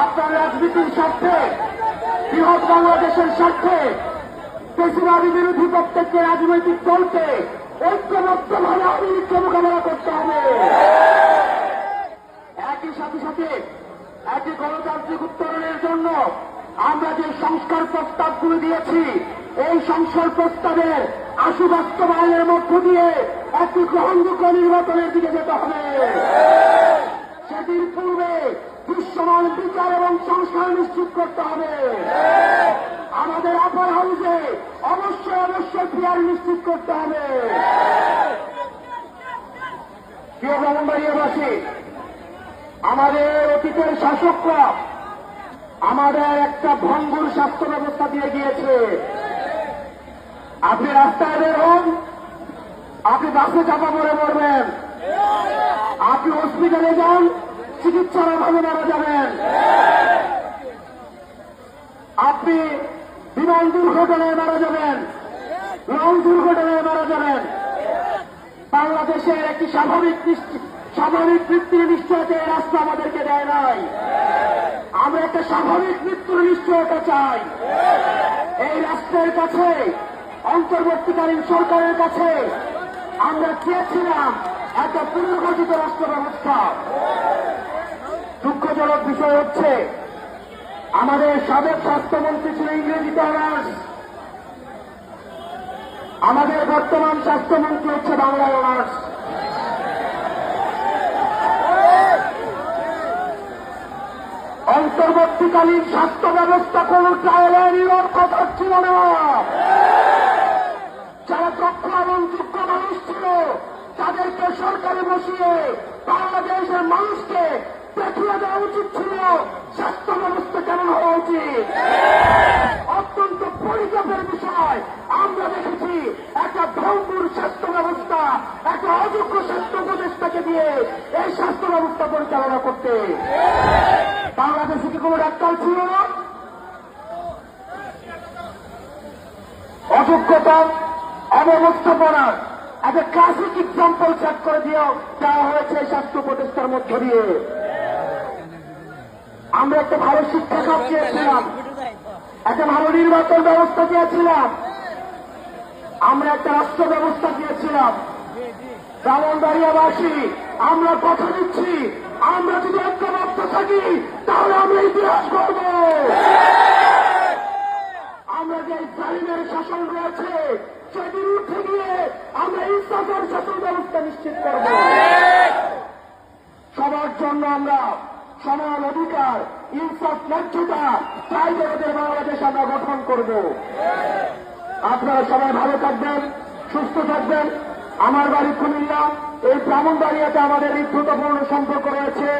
আপনার রাজনীতির স্বার্থে, বৃহৎ বাংলাদেশের স্বার্থে বেশিরভাগী বিরোধী প্রত্যেককে রাজনৈতিক দলকে ঐক্যবদ্ধভাবে আওয়ামী মোকাবেলা করতে হবে। একই সাথে সাথে একই গণতান্ত্রিক উত্তরণের জন্য আমরা যে সংস্কার প্রস্তাবগুলো দিয়েছি, এই সংস্কার প্রস্তাবের আশু বাস্তবায়নের মধ্য দিয়ে একটি গ্রহণযোগ্য নির্বাচনের দিকে যেতে হবে। সেটির পূর্বে দৃশ্যমান বিচার এবং সংস্কার নিশ্চিত করতে হবে। আমাদের আপার হাউসে অবশ্যই অবশ্যই পিয়ার নিশ্চিত করতে হবে। প্রিয় ব্রাহ্মণবাড়িয়াবাসী, আমাদের অতীতের শাসকরা আমাদের একটা ভঙ্গুর স্বাস্থ্য ব্যবস্থা দিয়ে গিয়েছে। আপনি রাস্তায় বের হন, আপনি বাসে চাপা পড়ে মরবেন আপনি হসপিটালে যান, চিকিৎসার অভাবে মারা যাবেন। আপনি বিমান দুর্ঘটনায় মারা যাবেন, লং দুর্ঘটনায় মারা যাবেন। বাংলাদেশের একটি স্বাভাবিক স্বাভাবিক মৃত্যুর নিশ্চয়তা এই রাস্তা আমাদেরকে দেয় নাই। আমরা একটা স্বাভাবিক মৃত্যুর নিশ্চয়তা চাই। এই রাষ্ট্রের কাছে, অন্তর্বর্তীকালীন সরকারের কাছে আমরা চেয়েছিলাম একটা পুনর্গঠিত রাষ্ট্র ব্যবস্থা। দুঃখজনক বিষয় হচ্ছে, আমাদের সাবেক স্বাস্থ্যমন্ত্রী ছিল ইংরেজিতে অনার্স আমাদের বর্তমান স্বাস্থ্যমন্ত্রী হচ্ছে বাংলায় অনার্স অন্তর্বর্তীকালীন স্বাস্থ্য ব্যবস্থা কোন ট্রায়ালের কথা ছিল না। যারা দক্ষ এবং যোগ্য মানুষ ছিল তাদেরকে সরকারে বসিয়ে বাংলাদেশের মানুষকে দেখিয়ে দেওয়া উচিত ছিল। স্বাস্থ্য ব্যবস্থা কেমন হওয়া উচিত? অত্যন্ত পরিতাপের বিষয়। আমরা দেখেছি একটা ভঙ্গুর স্বাস্থ্য ব্যবস্থা একটা অযোগ্য স্বাস্থ্য উপদেষ্টাকে দিয়ে এই স্বাস্থ্য ব্যবস্থা পরিচালনা করতে। বাংলাদেশে কি কোনো ডাক্তার ছিল না? অযোগ্যতা অব্যবস্থাপনার একটা ক্লাসিক এক্সাম্পল সেট করে দিয়েও দেওয়া হয়েছে স্বাস্থ্য উপদেষ্টার মধ্য দিয়ে। আমরা একটা ভালো শিক্ষা খাত চেয়েছিলাম একটা ভালো নির্বাচন ব্যবস্থা চেয়েছিলাম আমরা একটা রাষ্ট্র ব্যবস্থা চেয়েছিলাম ব্রাহ্মণবাড়িয়াবাসী আমরা কথা দিচ্ছি। আমরা যদি ঐক্যবদ্ধ থাকি তাহলে আমরা ইতিহাস করব আমরা যে জালিমের শাসন রয়েছে সেটির উঠে গিয়ে ইনসাফের শাসন ব্যবস্থা নিশ্চিত করব, সবার জন্য আমরা সমান অধিকার, ইনসাফ ন্যায্যতা চাই জগতের বাংলাদেশ আমরা গঠন করব। আপনারা সবাই ভালো থাকবেন, সুস্থ থাকবেন। আমার বাড়ি কুমিল্লা, এই ব্রাহ্মণবাড়িয়াতে আমাদের হৃদ্যতাপূর্ণ সম্পর্ক রয়েছে।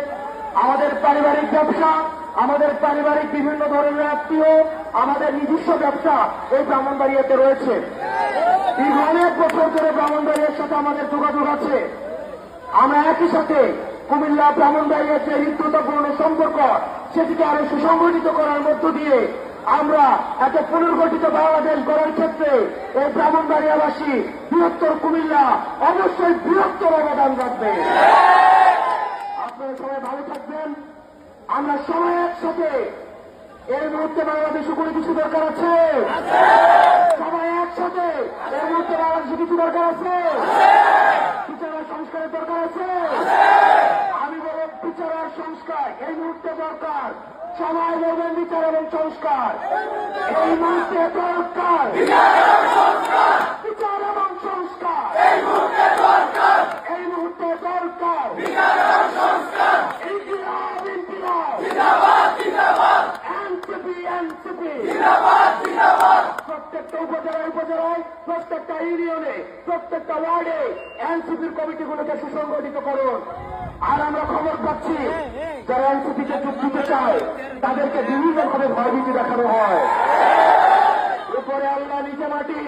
আমাদের পারিবারিক ব্যবসা, আমাদের পারিবারিক বিভিন্ন ধরনের আত্মীয় আমাদের নিজস্ব ব্যবসা এই ব্রাহ্মণবাড়িয়াতে রয়েছে। দীর্ঘ অনেক বছর ধরে ব্রাহ্মণবাড়িয়ার সাথে আমাদের যোগাযোগ আছে। আমরা একই সাথে কুমিল্লা ব্রাহ্মণবাড়িয়ার যে হৃদ্যতাপূর্ণ সম্পর্ক, সেটিকে আরও সুসংগঠিত করার মধ্য দিয়ে আমরা এত পুনর্গঠিত বাংলাদেশ গড়ার ক্ষেত্রে এই ব্রাহ্মণবাড়িয়াবাসী বৃহত্তর কুমিল্লা অবশ্যই বৃহত্তর অবদান রাখবে। আপনারা সবাই ভালো থাকবেন। আমরা সবাই একসাথে এই মুহূর্তে বাংলাদেশে কোনো কিছু দরকার আছে? সবাই একসাথে। এই মুহূর্তে বাংলাদেশে কিছু দরকার আছে? বিচারের সংস্কারের দরকার আছে? আমি বলব বিচারের সংস্কার, এই মুহূর্তে দরকার। সবাই বলবেন বিচার এবং সংস্কার। এই মুহূর্তে দরকার। বিচার এবং সংস্কার। এই মুহূর্তে দরকার। ইনকিলাব প্রত্যেকটা উপজেলায় উপজেলায় প্রত্যেকটা ইউনিয়নে প্রত্যেকটা ওয়ার্ডে এনসিপির কমিটিগুলোকে সুসংগঠিত করুন আর আমরা খবর পাচ্ছি যারা এনসিপিকে যোগ দিতে চায় তাদেরকে বিভিন্নভাবে ভয়ভীতি দেখানো হয় উপরে আল্লাহ নিচে মাটি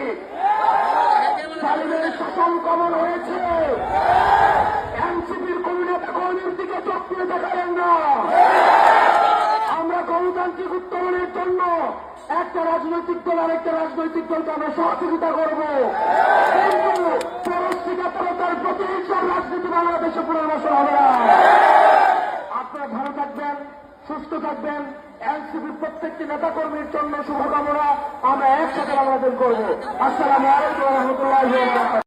শাসন কমন হয়েছে রাজনৈতিক দলকে আমরা সহযোগিতা করব। পরশ্রীকাতরতার প্রতিহিংসার রাজনীতি বাংলাদেশে পুনর্বাসন হবে না। আপনারা ভালো থাকবেন, সুস্থ থাকবেন। এনসিপির প্রত্যেকটি নেতা কর্মীর জন্য শুভকামনা। আমরা একসাথে বাংলাদেশ করব। আসসালাম আলাইকুম রহমতুল্লাহ